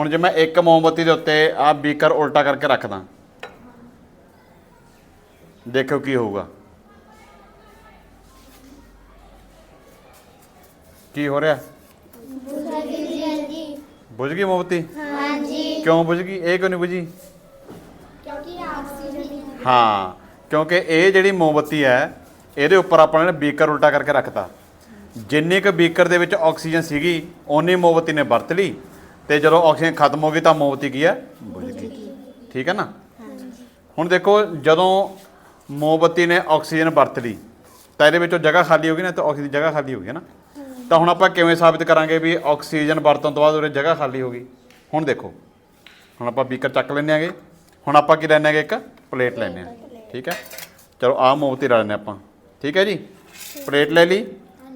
ਹੁਣ ਜੇ ਮੈਂ ਇੱਕ ਮੋਮਬੱਤੀ ਦੇ ਉੱਤੇ ਆ ਬੀਕਰ ਉਲਟਾ ਕਰਕੇ ਰੱਖਦਾ। ਦੇਖੋ ਕੀ ਹੋਊਗਾ। ਕੀ ਹੋ ਰਿਹਾ? ਬੁਝ ਗਈ ਮੋਮਬੱਤੀ? ਹਾਂਜੀ। ਕਿਉਂ ਬੁਝ ਗਈ? ਇਹ ਕਿਉਂ ਨਹੀਂ ਬੁਝੀ? ਕਿਉਂਕਿ ਆਕਸੀਜਨ ਹਾਂ ਕਿਉਂਕਿ ਇਹ ਜਿਹੜੀ ਮੋਮਬੱਤੀ ਹੈ ਇਹਦੇ ਉੱਪਰ ਆਪਾਂ ਨੇ ਬੀਕਰ ਉਲਟਾ ਕਰਕੇ ਰੱਖਤਾ। ਜਿੰਨੇ ਕੁ ਬੀਕਰ ਦੇ ਵਿੱਚ ਆਕਸੀਜਨ ਸੀਗੀ ਓਨੀ ਮੋਮਬੱਤੀ ਨੇ ਵਰਤ ਲਈ। ਤੇ ਜਦੋਂ ਆਕਸੀਜਨ ਖਤਮ ਹੋ ਗਈ ਤਾਂ ਮੋਮਬੱਤੀ ਕੀ ਹੈ? ਬੁਝ ਗਈ ਠੀਕ ਹੈ ਨਾ? ਹੁਣ ਦੇਖੋ, ਜਦੋਂ ਮੋਮਬੱਤੀ ਨੇ ਆਕਸੀਜਨ ਵਰਤ ਲਈ, ਤਾਂ ਇਹਦੇ ਵਿੱਚੋਂ ਜਗ੍ਹਾ ਖਾਲੀ ਹੋ ਗਈ ਨਾ, ਤਾਂ ਆਕਸੀਜਨ ਦੀ ਜਗ੍ਹਾ ਖਾਲੀ ਹੋ ਗਈ ਹੈ ਨਾ? ਤਾਂ ਹੁਣ ਆਪਾਂ ਕਿਵੇਂ ਸਾਬਿਤ ਕਰਾਂਗੇ ਵੀ ਆਕਸੀਜਨ ਵਰਤਣ ਤੋਂ ਬਾਅਦ ਉਹਦੇ ਜਗ੍ਹਾ ਖਾਲੀ ਹੋ ਗਈ? ਹੁਣ ਦੇਖੋ, ਹੁਣ ਆਪਾਂ ਬੀਕਰ ਚੱਕ ਲੈਂਦੇ ਆਂਗੇ ਹੁਣ ਆਪਾਂ ਕੀ ਲੈਣੇ ਆਂਗੇ ਇੱਕ ਪਲੇਟ ਲੈਣੇ ਆ ਠੀਕ ਹੈ? ਚਲੋ, ਆਹ ਮੋਮਬੱਤੀ ਲਾ ਲੈਂਦੇ ਆਪਾਂ। ਠੀਕ ਹੈ ਜੀ? ਪਲੇਟ ਲੈ ਲਈ।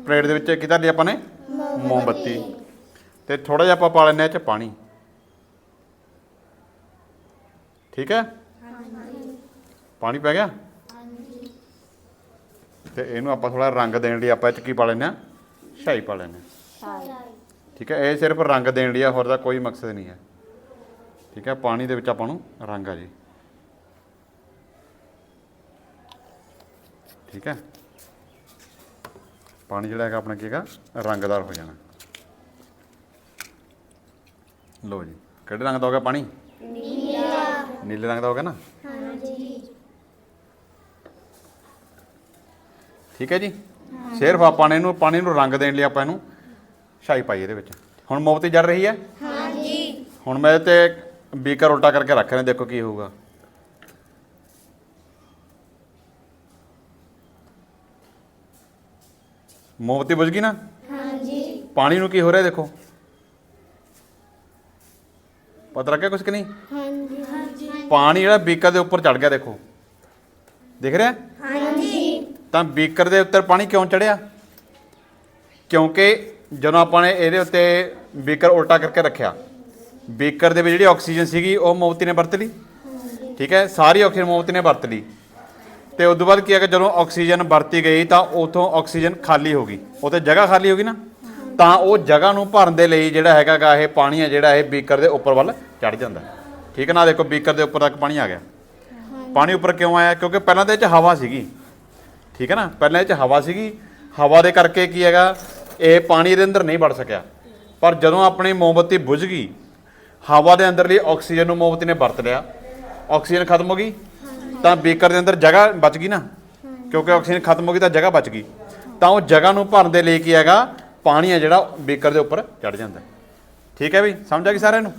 ਪਲੇਟ ਦੇ ਵਿੱਚ ਕੀ ਧਰ ਲਈ ਆਪਾਂ ਨੇ? ਮੋਮਬੱਤੀ। ਤੇ ਥੋੜਾ ਜਿਹਾ ਆਪਾਂ ਪਾ ਲੈਂਦੇ ਆ ਇਹ ਚ ਪਾਣੀ। ਠੀਕ ਹੈ? ਪਾਣੀ ਪੈ ਗਿਆ? ਤੇ ਇਹਨੂੰ ਆਪਾਂ ਥੋੜਾ ਰੰਗ ਦੇਣ ਲਈ ਆਪਾਂ ਇਹ ਚ ਕੀ ਪਾ ਲੈਂਦੇ ਆ ਸ਼ਾਈ ਪਾ ਲੈਂਦੇ ਆ ਠੀਕ ਹੈ? ਇਹ ਸਿਰਫ ਰੰਗ ਦੇਣ ਲਈ ਆ, ਹੋਰ ਦਾ ਕੋਈ ਮਕਸਦ ਨਹੀਂ ਹੈ। ਠੀਕ ਹੈ? ਪਾਣੀ ਦੇ ਵਿੱਚ ਆਪਾਂ ਨੂੰ ਰੰਗ ਆ ਜੀ। ਠੀਕ ਹੈ? ਪਾਣੀ ਜਿਹੜਾ ਹੈਗਾ ਆਪਣਾ ਕੀ ਹੈਗਾ? ਰੰਗਦਾਰ ਹੋ ਜਾਣਾ। ਲੋ ਜੀ ਕਿਹੜੇ ਰੰਗ ਦਾ ਹੋ ਗਿਆ ਪਾਣੀ? ਨੀਲਾ ਨੀਲੇ ਰੰਗ ਦਾ ਹੋ ਗਿਆ ਨਾ? ਹਾਂਜੀ ਠੀਕ ਹੈ ਜੀ। ਸਿਰਫ ਆਪਾਂ ਨੇ ਇਹਨੂੰ ਪਾਣੀ ਨੂੰ ਰੰਗ ਦੇਣ ਲਈ ਆਪਾਂ ਇਹਨੂੰ ਸ਼ਾਈ ਪਾਈ ਇਹਦੇ ਵਿੱਚ। ਹੁਣ ਮੋਮਬੱਤੀ ਜਲ ਰਹੀ ਹੈ? ਹਾਂਜੀ। ਹੁਣ ਮੈਂ ਤੇ ਬੀਕਰ ਉਲਟਾ ਕਰਕੇ ਰੱਖ ਰਿਹਾ ਦੇਖੋ ਕੀ ਹੋਊਗਾ। ਮੋਮਬੱਤੀ ਬੁਝ ਗਈ ਨਾ? ਹਾਂਜੀ। ਪਾਣੀ ਨੂੰ ਕੀ ਹੋ ਰਿਹਾ ਦੇਖੋ। ਪਤਾ ਲੱਗਿਆ ਕੁਛ ਕਿ ਨਹੀਂ? ਹਾਂਜੀ ਹਾਂਜੀ। ਪਾਣੀ ਜਿਹੜਾ ਬੀਕਰ ਦੇ ਉੱਪਰ ਚੜ ਗਿਆ ਦੇਖੋ। ਦਿਖ ਰਿਹਾ? ਹਾਂਜੀ। ਤਾਂ ਬੀਕਰ ਦੇ ਉੱਤੇ ਪਾਣੀ ਕਿਉਂ ਚੜਿਆ ਕਿਉਂਕਿ ਜਦੋਂ ਆਪਾਂ ਨੇ ਇਹਦੇ ਉੱਤੇ ਬੀਕਰ ਉਲਟਾ ਕਰਕੇ ਰੱਖਿਆ ਬੀਕਰ ਦੇ ਵਿੱਚ ਜਿਹੜੀ ਆਕਸੀਜਨ ਸੀਗੀ ਉਹ ਮੋਮਬੱਤੀ ਨੇ ਵਰਤ ਲਈ। ਠੀਕ ਹੈ? ਸਾਰੀ ਆਕਸੀਜਨ ਮੋਮਬੱਤੀ ਨੇ ਵਰਤ ਲਈ। ਤੇ ਉਸ ਤੋਂ ਬਾਅਦ ਕੀ ਹੈ ਕਿ ਜਦੋਂ ਆਕਸੀਜਨ ਵਰਤੀ ਗਈ ਤਾਂ ਉਥੋਂ ਆਕਸੀਜਨ ਖਾਲੀ ਹੋ ਗਈ। ਉਤੇ ਜਗ੍ਹਾ ਖਾਲੀ ਹੋ ਗਈ ਨਾ? ਤਾਂ ਉਹ ਜਗ੍ਹਾ ਨੂੰ ਭਰਨ ਦੇ ਲਈ ਜਿਹੜਾ ਹੈਗਾ ਗਾ ਇਹ ਪਾਣੀ ਹੈ ਜਿਹੜਾ ਇਹ ਬੀਕਰ ਦੇ ਉੱਪਰ ਵੱਲ ਚੜ ਜਾਂਦਾ। ਠੀਕ ਹੈ ਨਾ? ਦੇਖੋ ਬੀਕਰ ਦੇ ਉੱਪਰ ਤੱਕ ਪਾਣੀ ਆ ਗਿਆ। ਪਾਣੀ ਉੱਪਰ ਕਿਉਂ ਆਇਆ? ਕਿਉਂਕਿ ਪਹਿਲਾਂ ਤਾਂ ਇਹ 'ਚ ਹਵਾ ਸੀਗੀ। ਠੀਕ ਹੈ ਨਾ? ਪਹਿਲਾਂ ਇਹ 'ਚ ਹਵਾ ਸੀਗੀ। ਹਵਾ ਦੇ ਕਰਕੇ ਕੀ ਹੈਗਾ? ਇਹ ਪਾਣੀ ਇਹਦੇ ਅੰਦਰ ਨਹੀਂ ਵੜ ਸਕਿਆ। ਪਰ ਜਦੋਂ ਆਪਣੀ ਮੋਮਬੱਤੀ ਬੁਝ ਗਈ ਹਵਾ ਦੇ ਅੰਦਰਲੀ ਆਕਸੀਜਨ ਨੂੰ ਮੋਮਬੱਤੀ ਨੇ ਵਰਤ ਲਿਆ। ਆਕਸੀਜਨ ਖਤਮ ਹੋ ਗਈ। ਤਾਂ ਬੀਕਰ ਦੇ ਅੰਦਰ ਜਗ੍ਹਾ ਬਚ ਗਈ ਨਾ। ਕਿਉਂਕਿ ਆਕਸੀਜਨ ਖਤਮ ਹੋ ਗਈ ਤਾਂ ਜਗ੍ਹਾ ਬਚ ਗਈ। ਤਾਂ ਉਹ ਜਗ੍ਹਾ ਨੂੰ ਭਰਨ ਦੇ ਲਈ ਕੀ ਹੈਗਾ? ਪਾਣੀ ਹੈ ਜਿਹੜਾ ਬੀਕਰ ਦੇ ਉੱਪਰ ਚੜ ਜਾਂਦਾ। ਠੀਕ ਹੈ ਵੀ ਸਮਝ ਆ ਗਈ ਸਾਰਿਆਂ ਨੂੰ?